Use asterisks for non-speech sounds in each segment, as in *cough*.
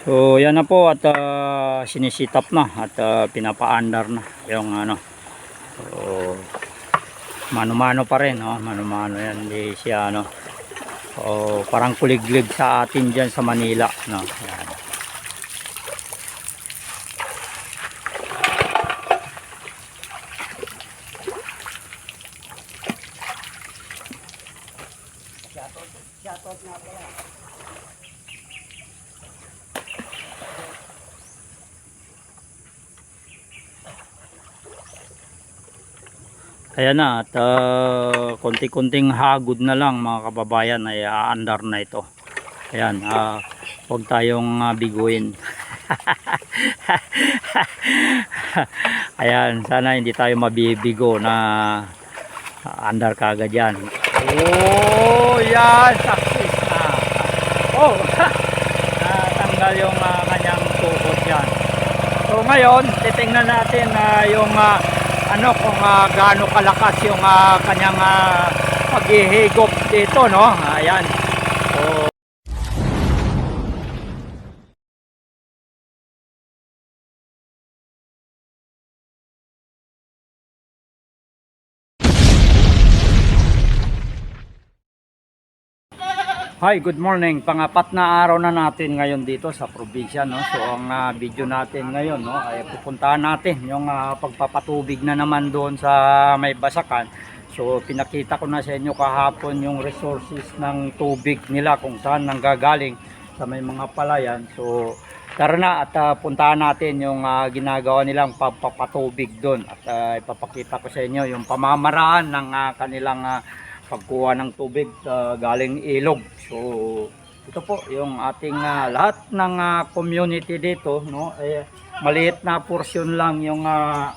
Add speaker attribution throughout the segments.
Speaker 1: So yan na po at uh, sinisitap na at uh, pinapa-under na yung ano. So mano-mano pa rin, no? Mano-mano yan, hindi siya ano. So parang kuliglig sa atin diyan sa Manila, no. Yan. Ayan na at uh, konti-konting hagod na lang mga kababayan ay aandar na ito. Ayan, uh, huwag tayong uh, biguin. *laughs* Ayan, sana hindi tayo mabibigo na uh, andar kagad yan. Oh, yan, success na. Oh, *laughs* natanggal yung uh, kanyang tukod yan. So ngayon, titingnan natin na yung uh, ano kung uh, gaano kalakas yung uh, kanyang uh, paghihigop dito, no? Ayan. So, Hi, good morning. Pangapat na araw na natin ngayon dito sa probinsya, no. So ang ah, video natin ngayon, no, ay pupuntahan natin yung ah, pagpapatubig na naman doon sa may basakan. So pinakita ko na sa inyo kahapon yung resources ng tubig nila kung saan nanggagaling sa may mga palayan. So tara na at ah, puntahan natin yung ah, ginagawa nilang pagpapatubig doon at ah, ipapakita ko sa inyo yung pamamaraan ng ah, kanilang ah, pagkuha ng tubig sa galing ilog. So ito po yung ating ah, lahat ng ah, community dito no eh maliit na portion lang yung ah,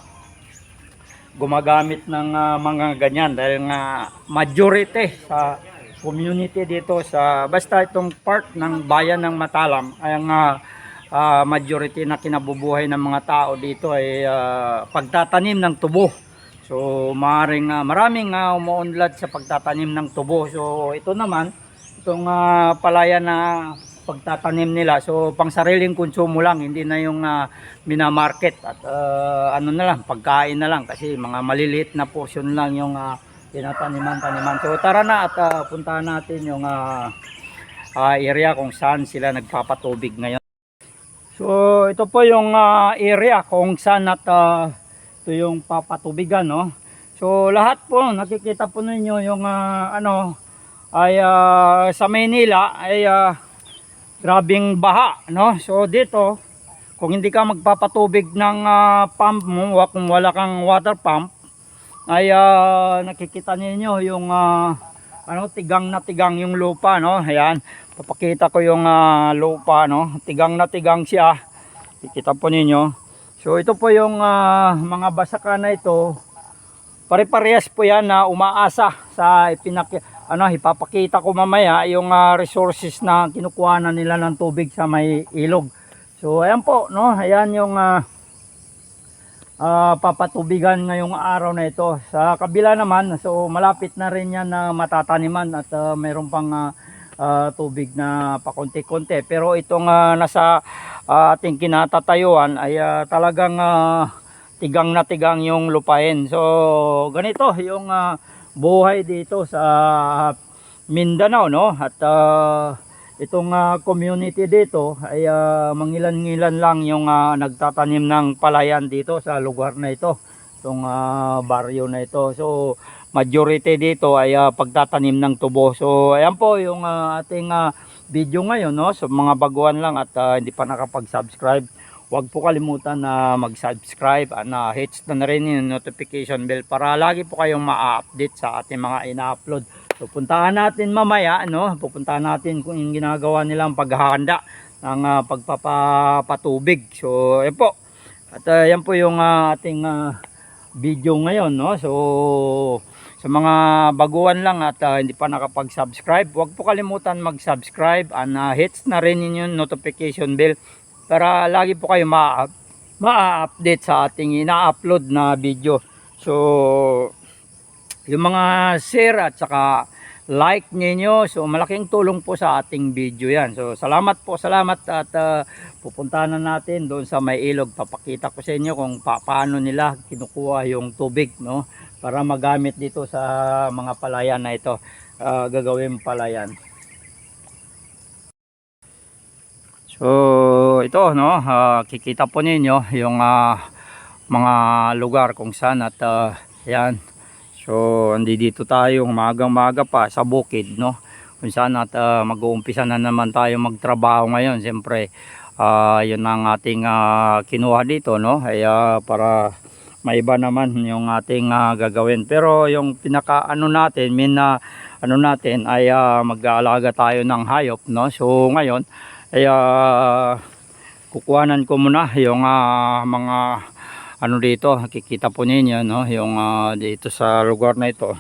Speaker 1: gumagamit ng ah, mga ganyan dahil nga majority sa community dito sa basta itong part ng bayan ng Matalam ay ang ah, majority na kinabubuhay ng mga tao dito ay ah, pagtatanim ng tubo. So maaaring ah, maraming uh, umuunlad sa pagtatanim ng tubo. So ito naman itong ah, palaya na pagtatanim nila. So pang sariling konsumo lang, hindi na yung ah, minamarket at ah, ano na lang, pagkain na lang kasi mga maliliit na portion lang yung uh, tinataniman-taniman. So tara na at ah, puntahan natin yung ah, ah, area kung saan sila nagpapatubig ngayon. So ito po yung ah, area kung saan at ah, ito yung papatubigan no. So lahat po nakikita po ninyo yung ah, ano ay ah, sa Maynila ay ah, grabing baha no. So dito kung hindi ka magpapatubig ng ah, pump mo, kung wala kang water pump ay ah, nakikita ninyo yung ah, ano tigang na tigang yung lupa no. Ayan, papakita ko yung ah, lupa no. Tigang na tigang siya. Kikita po ninyo. So ito po yung ah, mga basaka na ito. Pare-parehas po yan na umaasa sa ipinaki ano ipapakita ko mamaya yung ah, resources na kinukuha na nila ng tubig sa may ilog. So ayan po no, ayan yung ah, ah, papatubigan ngayong araw na ito. Sa kabila naman, so malapit na rin yan na matataniman at ah, mayroon pang ah, ah, tubig na pakonti-konti. Pero itong ah, nasa ah, ating kinatatayuan ay ah, talagang ah, tigang na tigang yung lupain. So ganito yung ah, buhay dito sa Mindanao no at ah, itong ah, community dito ay ah, mangilan-ngilan lang yung ah, nagtatanim ng palayan dito sa lugar na ito itong ah, baryo na ito so majority dito ay ah, pagtatanim ng tubo so ayan po yung ah, ating ah, video ngayon no so mga baguhan lang at ah, hindi pa nakapag-subscribe Huwag po kalimutan na mag-subscribe at na hits na, na rin yung notification bell para lagi po kayong ma-update sa ating mga ina-upload. So puntahan natin mamaya, no? Pupuntahan natin kung yung ginagawa nilang paghahanda ng ah, pagpapatubig. So, yan po. At ah, yan po yung ah, ating ah, video ngayon, no? So, sa mga baguhan lang at ah, hindi pa nakapag-subscribe, huwag po kalimutan mag-subscribe and ah, hits na rin yung notification bell para lagi po kayo ma- ma-update sa ating ina-upload na video. So, yung mga share at saka like ninyo. So malaking tulong po sa ating video yan. So salamat po, salamat at uh, pupuntahan na natin doon sa may ilog. Papakita ko sa inyo kung pa paano nila kinukuha yung tubig no para magamit dito sa mga palayan na ito. Uh, gagawin palayan. So ito no, ah, kikita po ninyo yung ah, mga lugar kung saan at ah, yan. So andi dito tayo magang-maga pa sa bukid no. Kung saan at ah, mag-uumpisa na naman tayo magtrabaho ngayon. Siyempre ah, yun ang ating ah, kinuha dito no. Ay ah, para maiba naman yung ating ah, gagawin. Pero yung pinaka ano natin, min na ano natin ay ah, mag-aalaga tayo ng hayop no. So ngayon ay ah, kukuhanan ko muna yung ah, mga ano dito nakikita po ninyo no yung ah, dito sa lugar na ito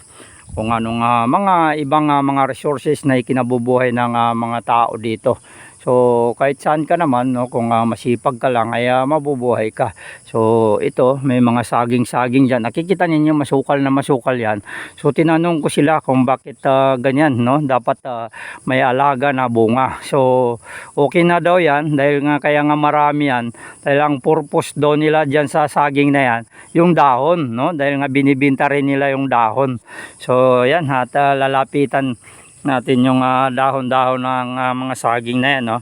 Speaker 1: kung anong ah, mga ibang ah, mga resources na ikinabubuhay ng ah, mga tao dito so kahit saan ka naman no kung ah, masipag ka lang ay ah, mabubuhay ka. So ito may mga saging-saging diyan nakikita ninyo masukal na masukal yan. So tinanong ko sila kung bakit ah, ganyan no? Dapat ah, may alaga na bunga. So okay na daw yan dahil nga kaya nga marami yan. Dahil ang purpose daw nila dyan sa saging na yan yung dahon no? Dahil nga binibinta rin nila yung dahon. So yan at ah, lalapitan natin yung ah, dahon-dahon ng ah, mga saging na yan no?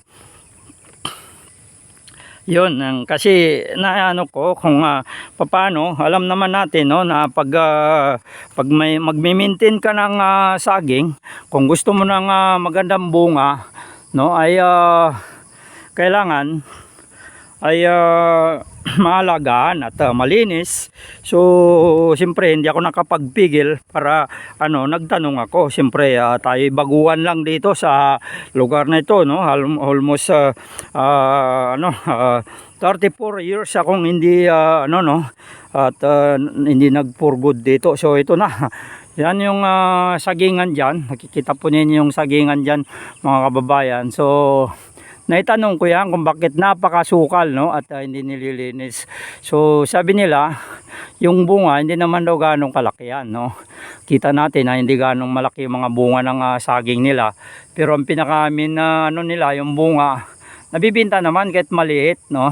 Speaker 1: Yun ang kasi na ano ko kung uh, paano alam naman natin no na pag ah, pag may magme-maintain ka ng ah, saging kung gusto mo ng ah, magandang bunga no ay ah, kailangan ay ah, *clears throat* maalagaan at ah, malinis. So, siyempre hindi ako nakapagpigil para ano, nagtanong ako. Siyempre, ah, tayo baguhan lang dito sa lugar na ito, no? Al- Almost ah, ah, ano, ah, 34 years akong hindi ah, ano no at ah, hindi nagpurgod dito. So, ito na. *laughs* Yan yung ah, sagingan diyan. Nakikita po ninyo yung sagingan diyan, mga kababayan. So, naitanong ko yan kung bakit napakasukal no at ah, hindi nililinis. So sabi nila yung bunga hindi naman daw ganong kalaki yan no. Kita natin na hindi ganong malaki yung mga bunga ng ah, saging nila. Pero ang pinakamin na ano nila yung bunga nabibinta naman kahit maliit no.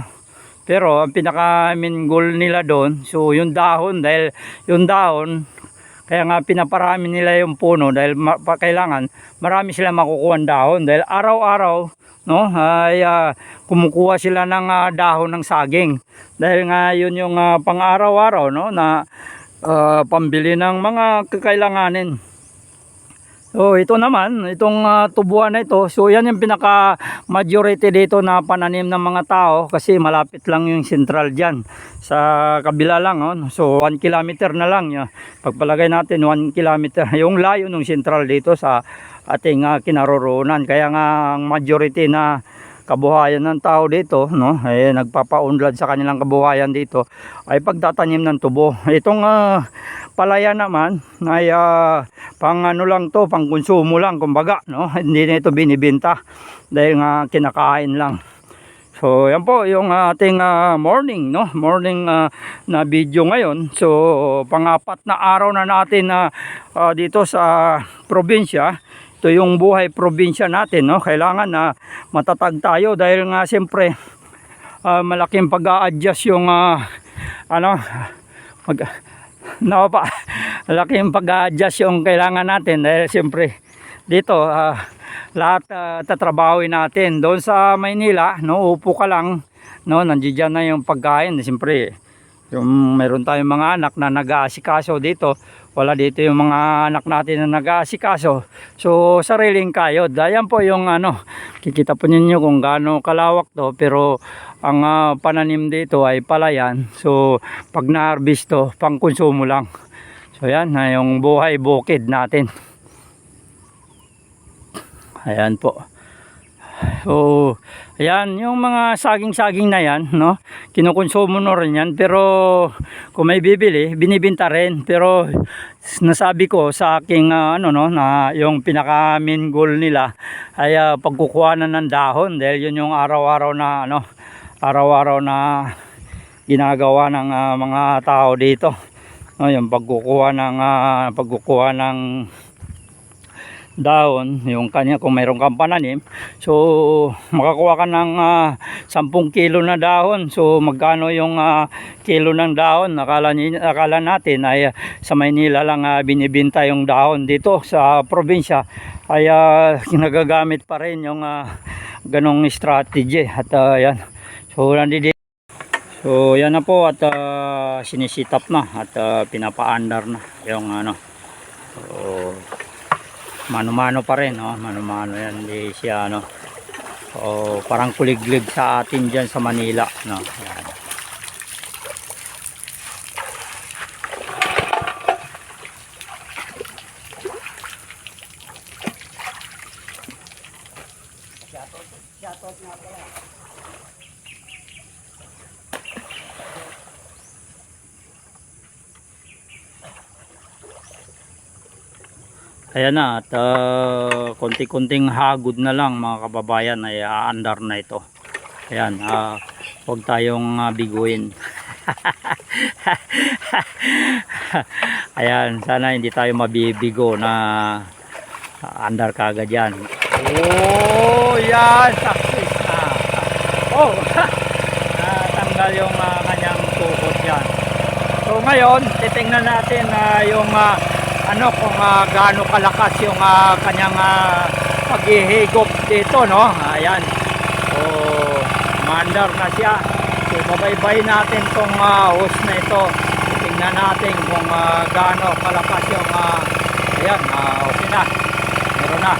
Speaker 1: Pero ang pinaka main goal nila doon, so yung dahon dahil yung dahon kaya nga pinaparami nila yung puno dahil ma- kailangan marami sila makukuha dahon dahil araw-araw no ay ah, kumukuha sila ng ah, dahon ng saging dahil nga yun yung ah, pang-araw-araw no na ah, pambili ng mga kakailanganin So ito naman, itong ah, tubuan na ito, so yan yung pinaka majority dito na pananim ng mga tao kasi malapit lang yung central dyan sa kabila lang. Oh. So 1 kilometer na lang. Yeah. Pagpalagay natin 1 kilometer *laughs* yung layo ng central dito sa ating ah, kinaroroonan. Kaya nga ang majority na kabuhayan ng tao dito, no, ay nagpapaunlad sa kanilang kabuhayan dito ay pagtatanim ng tubo. Itong ah, palaya naman ay ah, pang ano lang to, pang konsumo lang kumbaga, no. Hindi na ito binibenta dahil nga kinakain lang. So, yan po yung ating ah, morning, no? Morning ah, na video ngayon. So, pangapat na araw na natin na ah, dito sa probinsya. Ito yung buhay probinsya natin, no? Kailangan na matatag tayo dahil nga siyempre ah, malaking pag-a-adjust yung ah, ano mag no pa *laughs* malaking pag-a-adjust yung kailangan natin dahil siyempre dito ah, lahat uh, tatrabawin natin. Doon sa Maynila no upo ka lang no nandiyan na yung pagkain. Siyempre yung meron tayong mga anak na nag-aasikaso dito wala dito yung mga anak natin na nag-aasikaso. So sariling kayod. Ayan po yung ano kikita po ninyo kung gaano kalawak to pero ang ah, pananim dito ay palayan. So pag na-harvest to pang konsumo lang. So yan na yung buhay bukid natin. Ayan po. So, ayan, yung mga saging-saging na yan, no? Kinukonsumo na rin yan, pero kung may bibili, binibinta rin. Pero nasabi ko sa aking ah, ano no, na yung pinaka main goal nila ay ah, pagkukuha na ng dahon dahil yun yung araw-araw na ano, araw-araw na ginagawa ng ah, mga tao dito. No, yung pagkukuha ng ah, pagkukuha ng dahon, yung kanya kung mayroong kang pananim. So, makakuha ka ng ah, 10 kilo na dahon. So, magkano yung ah, kilo ng dahon? Akala, akala natin ay ah, sa Maynila lang ah, binibinta yung dahon dito sa probinsya. Ay ah, nagagamit pa rin yung ah, ganong strategy. At ah, yan. So, nandito So yan na po at uh, sinisitap na at ah, pinapaandar na yung ano. So mano-mano pa rin, no? Mano-mano yan, hindi siya ano. So parang kuliglig sa atin diyan sa Manila, no. Yan. Ayan na at ah, konti-konting hagod na lang mga kababayan ay aandar na ito. Ayan, ah, huwag tayong ah, biguin. *laughs* Ayan, sana hindi tayo mabibigo na ah, andar kagad yan. Oh, yan, success na. Oh, *laughs* natanggal yung ah, kanyang tuhod yan. So ngayon, titingnan natin na yung ah, ano kung uh, gaano kalakas yung ah, kanyang uh, paghihigop dito, no? Ayan. So, mandar na siya. So, babaybay natin tong uh, hose na ito. Tingnan natin kung ah, gaano kalakas yung ah, ayan, ah, okay na. Meron na.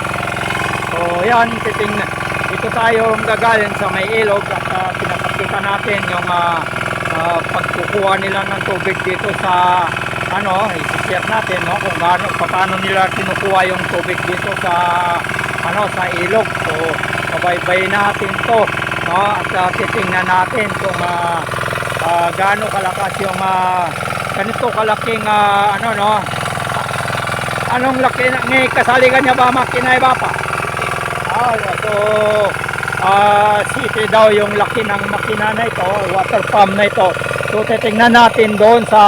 Speaker 1: So, yan, titingnan. Dito tayo gagaling sa may ilog at uh, pinapakita natin yung ah, ah, pagkukuha nila ng tubig dito sa ano, i-share natin no kung gaano paano nila kinukuha yung tubig dito sa ano sa ilog. So, babaybay natin 'to, no? At uh, titingnan natin kung ah, ah, gaano kalakas yung ah, ganito kalaking ah, ano no. Anong laki ngay kasaligan niya ba makinay ba pa? Ah, so ah city daw yung laki ng makina na ito, water pump na ito. So titingnan natin doon sa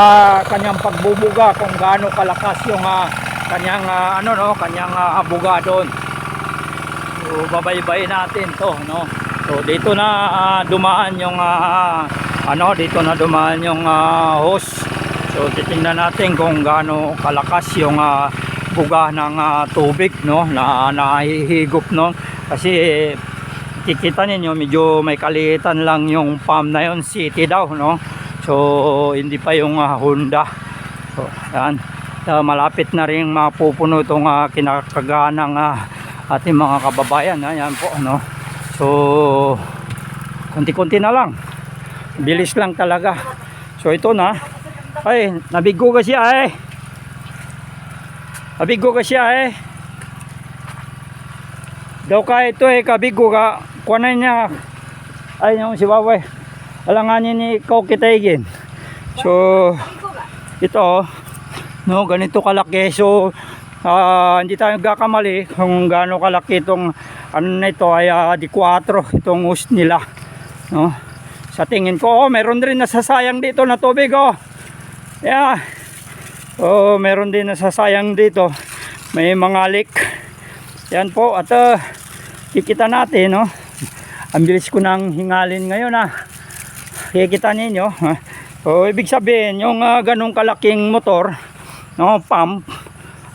Speaker 1: kanyang pagbubuga kung gaano kalakas yung ah, kanyang ah, ano no, kanyang ah, buga doon. So babaybay natin 'to, no. So dito na ah, dumaan yung ah, ano, dito na dumaan yung ah, hose. So titingnan natin kung gaano kalakas yung ah, buga ng ah, tubig no na nahihigop no kasi kikita ninyo medyo may kalitan lang yung pump na yun city daw no so hindi pa yung ah, Honda. So yan. Ah, malapit na rin mapupuno itong uh, ah, ating mga kababayan ayan po no? So konti-konti na lang. Bilis lang talaga. So ito na. Ay nabigo ka siya eh. Nabigo ka siya eh. Daw ka ito eh kabigo ka. Kuwanan niya. Ay yung si Waway alanganin ni ikaw kitagin so ito no ganito kalaki. So ah, hindi tayo gakamali kung gaano kalaki itong ano na ito ay ah, di 4 itong host nila no? Sa tingin ko oh meron din nasasayang dito na tubig oh. Yeah. Oh meron din nasasayang dito. May mga leak. Yan po at ah, kikita natin no? Ang bilis ko nang hingalin ngayon ah kikita ninyo ha? so ibig sabihin yung ah, ganong kalaking motor no pump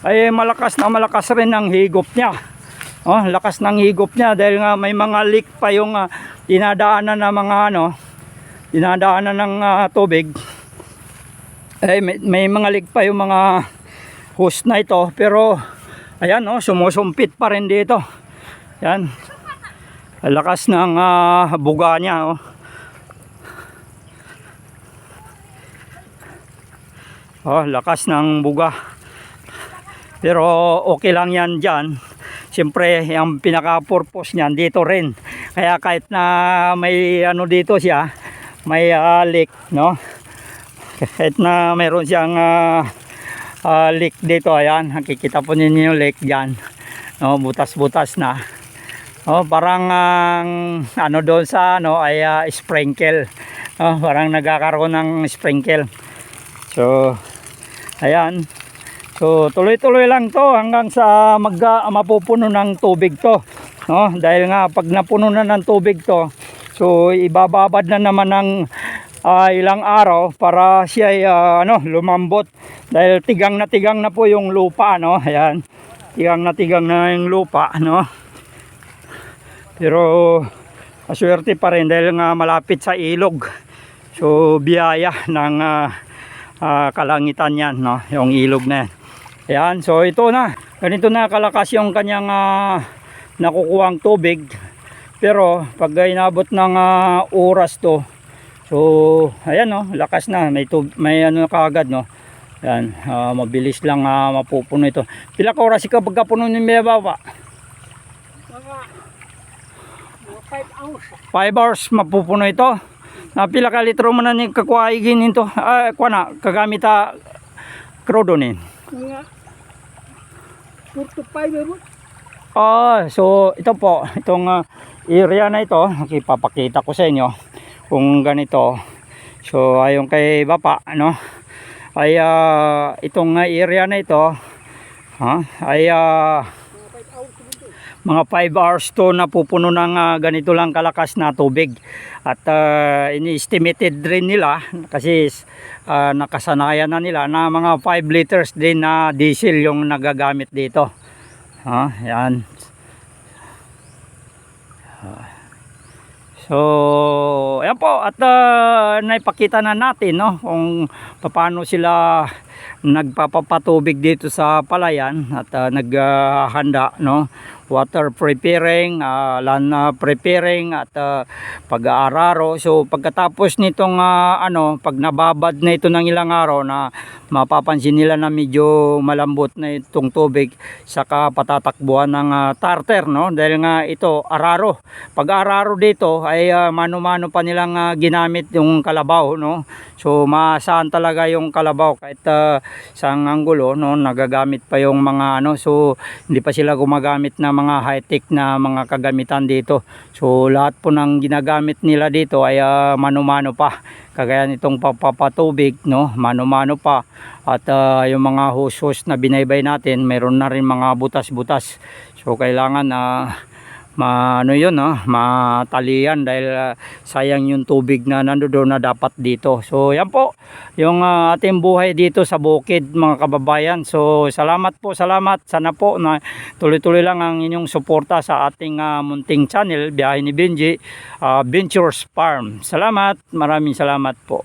Speaker 1: ay malakas na malakas rin ang higop niya. Oh lakas ng higop niya dahil nga may mga leak pa yung ah, dinadaanan ng mga ano dinadaanan ng ah, tubig. Ay may, may mga leak pa yung mga hose na ito pero ayan oh sumusumpit pa rin dito. Yan lakas ng ah, buga niya oh Oh, lakas ng buga. Pero okay lang yan dyan. Siyempre, ang pinaka-purpose niyan dito rin. Kaya kahit na may ano dito siya, may ah, leak, no? Kahit na meron siyang ah, ah, leak dito, ayan. Nakikita po ninyo yung leak dyan. No, butas-butas na. Oh, parang ang ano doon sa ano ay ah, sprinkle. Oh, parang nagkakaroon ng sprinkle. So, ayan. So tuloy-tuloy lang to hanggang sa mag mapupuno ng tubig to. No? Dahil nga pag napuno na ng tubig to, so ibababad na naman ng ah, ilang araw para siya ay ah, ano, lumambot. Dahil tigang na tigang na po yung lupa, no? Ayan. Tigang na tigang na yung lupa, no? Pero maswerte pa rin dahil nga malapit sa ilog. So biyaya ng ah, ah, kalangitan yan, no? Yung ilog na yan. Ayan, so ito na. Ganito na kalakas yung kanyang ah, nakukuhang tubig. Pero pag inabot ng ah, oras to, so ayan no, lakas na. May, tub may ano na kaagad no. Ayan, ah, mabilis lang ah, mapupuno ito. Pila ka oras ikaw pagkapuno ni?
Speaker 2: Mga, mga 5 hours.
Speaker 1: 5 hours mapupuno ito. Na pila ka litro mo na ni kakuhaigin ito. Ah, kuha na, kagamit ta krodonin.
Speaker 2: Mga 4 to 5 mo.
Speaker 1: Ah, so ito po, itong ah, area na ito, ipapakita ko sa inyo kung ganito. So ayon kay Bapa, ano, ay ah, itong ah, area na ito, ha, ay ah,
Speaker 2: Mga 5 hours to.
Speaker 1: mga 5 hours to napupuno ng ah, ganito lang kalakas na tubig. At ah, ini-estimated rin nila kasi ah, nakasanayan na nila na mga 5 liters din na diesel yung nagagamit dito. Ha, yan. So, ayan po at ah, naipakita na natin no kung paano sila nagpapapatubig dito sa palayan at ah, naghahanda no water preparing, ah, land ah, preparing at ah, pag-aararo. So pagkatapos nitong ah, ano, pag nababad na ito ng ilang araw na mapapansin nila na medyo malambot na itong tubig saka patatakbuhan ng ah, tartar no dahil nga ito araro. Pag araro dito ay ah, mano-mano pa nilang ah, ginamit yung kalabaw no. So maasahan talaga yung kalabaw kahit uh, sa anggulo no nagagamit pa yung mga ano so hindi pa sila gumagamit na mga high-tech na mga kagamitan dito. So lahat po ng ginagamit nila dito ay ah, mano-mano pa. Kagaya nitong papapatubig no, mano-mano pa. At ah, yung mga hose-hose na binaybay natin, meron na rin mga butas-butas. So kailangan na ma ano yun no, matalian dahil ah, sayang yung tubig na nandoon na dapat dito. So yan po yung ah, ating buhay dito sa bukid mga kababayan. So salamat po, salamat. Sana po na tuloy-tuloy lang ang inyong suporta sa ating ah, munting channel, Biyahe ni Benji, ah, Ventures Farm. Salamat, maraming salamat po.